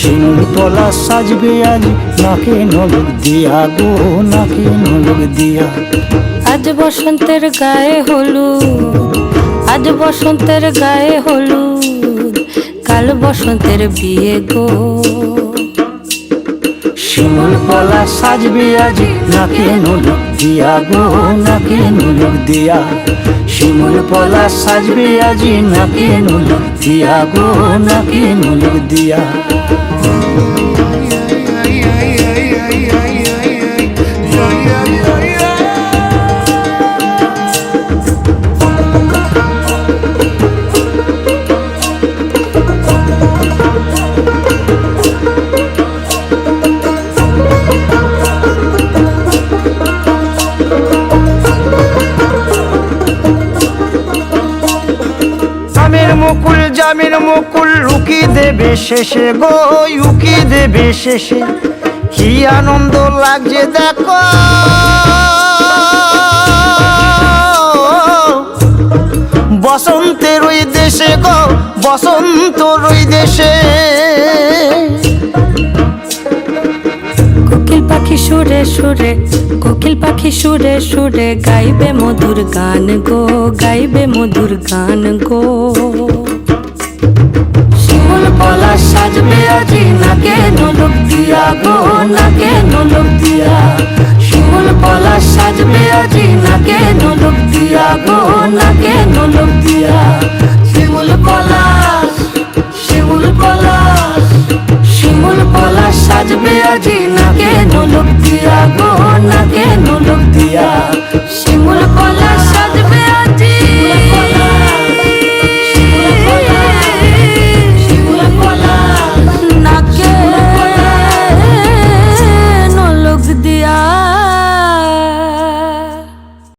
শিমুল পলা সাজবে আজ নাকে নলক দিয়া গো নাকে নলক দিয়া। আজ বসন্তের গায়ে হলুদ আজ বসন্তের গায়ে হলুদ কাল বসন্তের বিয়ে গো। শিমুল পলা সাজবে আজ নাকে নলক দিয়া গো নাকে নলক দিয়া। শিমুল পলা সাজবে আজ নাকে নলক দিয়া গো নাকে নলক দিয়া। জামের মুকুল জামের মুকুল, রুকি দেবে শেষে গো, উকি দেবে শেষে। কি আনন্দ লাগছে দেখো। বসন্তের ওই দেশে গো, বসন্ত ওই দেশে। সুরে সুরে, কোকিল পাখি সুরে সুরে, গাইবে মধুর গান গো, গাইবে মধুর গান গো। শিমুল পলা সাজবে আজি, নাকে নলক দিয়া গো নলক দিয়া। শিমুল পলা সাজবে আজি নলক দিয়া গো নলক দিয়া। শিমুল পলাশ শিমুল পলাশ শিমুল পলাশ সাজবে আজি নলক